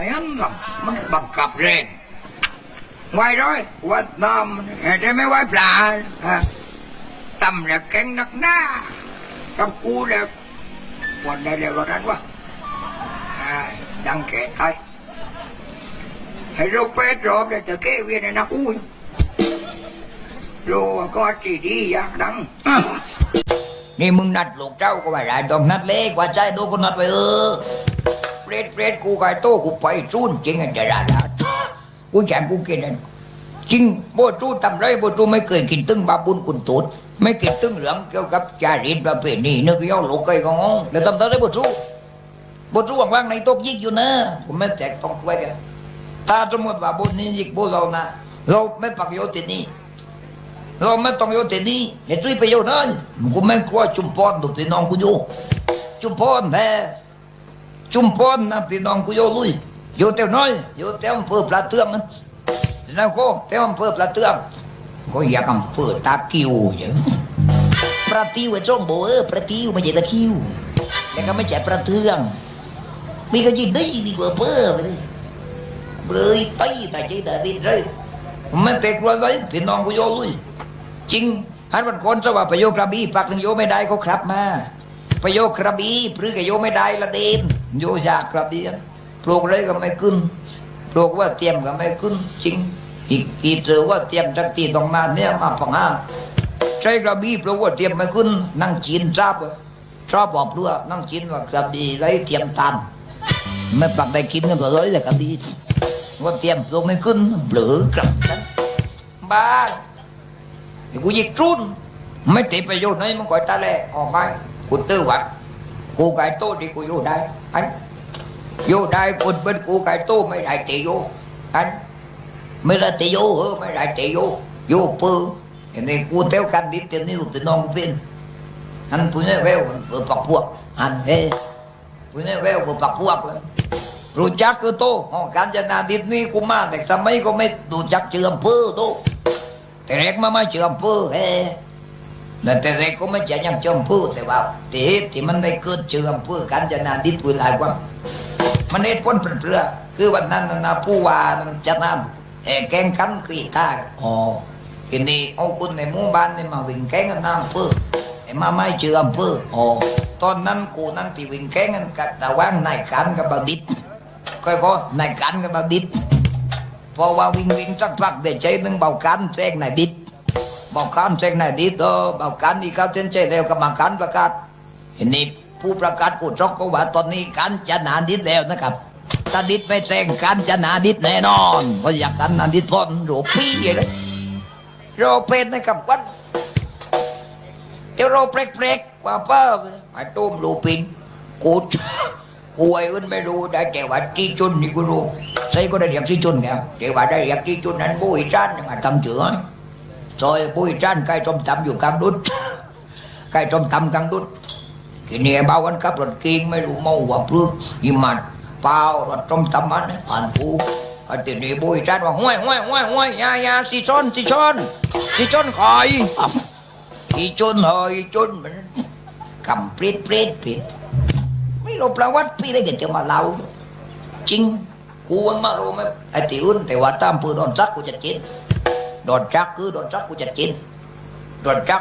อ้อันลำมันบังคับเร่งไว้ร้อยวัดน้ำเห็นได้ไม่ไหวปลาฮะตำเนี่ยแกงนักหน้ากับกูเนี่ยวันใดเดียวกันนั้นวะอ่าดังแก่ไทยให้เราเป็ดรอบเนี่ยจะเก้เวียนในนักอุ้ยโลก็จีดีอยากดังนี่มึงนัดลูกเจ้าก็ไม่ได้ต้องนัดเล็กว่าใจดูก็นัดไปเออเป รตเปรตกูไก่โตกูไปจูนจริงอันเดียดาดากูแจกกูกินอันจริงโบจู้ทำไรโบจู้ไม่เคยกินตึ้งบาบุญกุนตูดไม่กินตึ้งเหลืองเกี่ยวกับจารีตประเพณีนึกย่อลูกไก่ของงแล้วทำได้โบจูโบจู้ว่างๆในโต๊ะยิกอยู่นะผมไม่แจกต้องไว้กันถ้าสมมติว่าบุญนี้ยิกบุญเรานะเราไม่ปักโยตินี่เราไม่ต้องอยู่ที่นี่เห็นด้วยประโยชน์เลยกูไม่กลัวจุมพรดูพี่น้องกูอยู่จุมพรแท้ จุมพรนะพี่น้องกูอยู่ลุยอยู่เท่าน้อยอยู่เท่าอำเภอปลาเตืองนั้นแล้วก็เท่าอำเภอปลาเตืองก็อยากอำเภอตาคิวอย่างปลาติวไอ้จ้องโบเออปลาติวไม่ใช่ตะคิวแล้วก็ไม่ใช่ปลาเตือง มีก็ยิงได้ดีกว่าเพ้อไปเลยเลยตีแต่ใจแต่ดินเลยมันเตะกลัวไว้พี่น้องกูโยลุยจริงฮันวันคนสว่าประโยคกระบี่ปักหนึ่งโยไม่ได้ก็ครับมา ประโยคกระบี่พรื้กโยไม่ได้ละเดนโยยากกระบี่ปลูกเลยก็ไม่ขึ้นปลูกว่าเตรียมก็ไม่ขึ้นจริง อีกอีเจอว่าเตรียมจักตีต้องมาเนี่ยมาพังห้าใช้กระบี่ปลูกว่าเตรียมไม่ขึ้นนั่งจีนทราบว่าชอบบอกด้วยนั่งจีนว่ากระบี่ไรเตรียมตันไม่ปักได้กินกันเลยแต่กระบี่ว่าเตรียมปลูกไม่ขึ้นเบลอกลับ กูตื้อวัดกูไก่ตู้ดีกูอยู่ได้อันอยู่ได้คนเป็นกูไก่ตู้ไม่ได้ตีอยู่อันไม่ได้ตีอยู่เออไม่ได้ตีอยู่อยู่ปืนเห็นไหมกูเที่ยวกันดิเตี้ยนี่กูตีน้องกูเป็นอันปุ่นเวลเปิดปักพวกอันเฮ้ปุ่นเวลเปิดปักพวกเลยรู้จักก็โตห้องการจะนาดิษนี่กูมาแต่สมัยก็ไม่รู้จักเชื่อมเพื่อโตแต่แรกมาไม่เชื่อมเพื่อเฮ้ แล้วแต่เล็กก็ไม่จะยังเชื่อมพื่แต่ว่าที่ที่มันได้เกิดเชื่อมพื่อการจะนาดิษเวลาว่ามันเน็ตพ้นเปลือคือวันนั้นนะผู้ว่านั่นจะนั่นแห่แกงขันกีตาอ๋อทีนี้เอาคนในหมู่บ้านนี่มาวิ่งแกงกันน้ำเพื่อมาไม่เชื่อมเพื่ออ๋อตอนนั้นกูนั่นที่วิ่งแกงกันกับตะว่างนายกันกับบดิษก็ก็นายกันกับบดิษพอว่าวิ่งวิ่งสักพักเดี๋ยวใจหนึ่งเบากันแทรกนายดิด บากันแทรกนายดิดเออเบากันนี่เขาเส้นใจแล้วกรรมการประกาศเห็นนี่ผู้ประกาศกูจอกก็ว่าตอนนี้การจะนาดิดแล้วนะครับถ้าดิดไม่แทรกการจะนาดิดแน่นอนก็อยากกันนาดิดพ้นโรปีเลยโรเป็นนะครับวันเดี๋ยวโรเปรกเปรกๆว่าเป้าไอ้ตุ้มโรปินกูจะกูไอ้อื่นไม่รู้ได้แต่ว่าที่จุนนี่กูรู้ใช่ก็ได้เรียกที่จุนแกแต่ว่าได้เรียกที่จุนนั้นบุ้ยจันมาทำเจือ ซอยบุ้ยจันใกล้มตำอยู่กลางดุดใกล้มตำกลางดุดกินเนี่ยเบาวันขับรถเก่งไม่รู้เมาหัวพลึกยิมันเปล่ารถจมตำมันผ่านผู้ก็ติดนี่บุ้ยจันว่าห้วยห้วยห้วยห้วยยายาสิชนสิชนสิชนคอยอะอีจุนเฮยจุนมันคำเปรตเปรตเปรตไม่รู้ประวัติพี่ได้เกิดจะมาเล่าจริงกูมันมารู้ไหมไอ้ที่อื่นแต่ว่าตามปืนโดนจักกูจะกิดนจัก คือโดนจักกูจะกินโดนจัก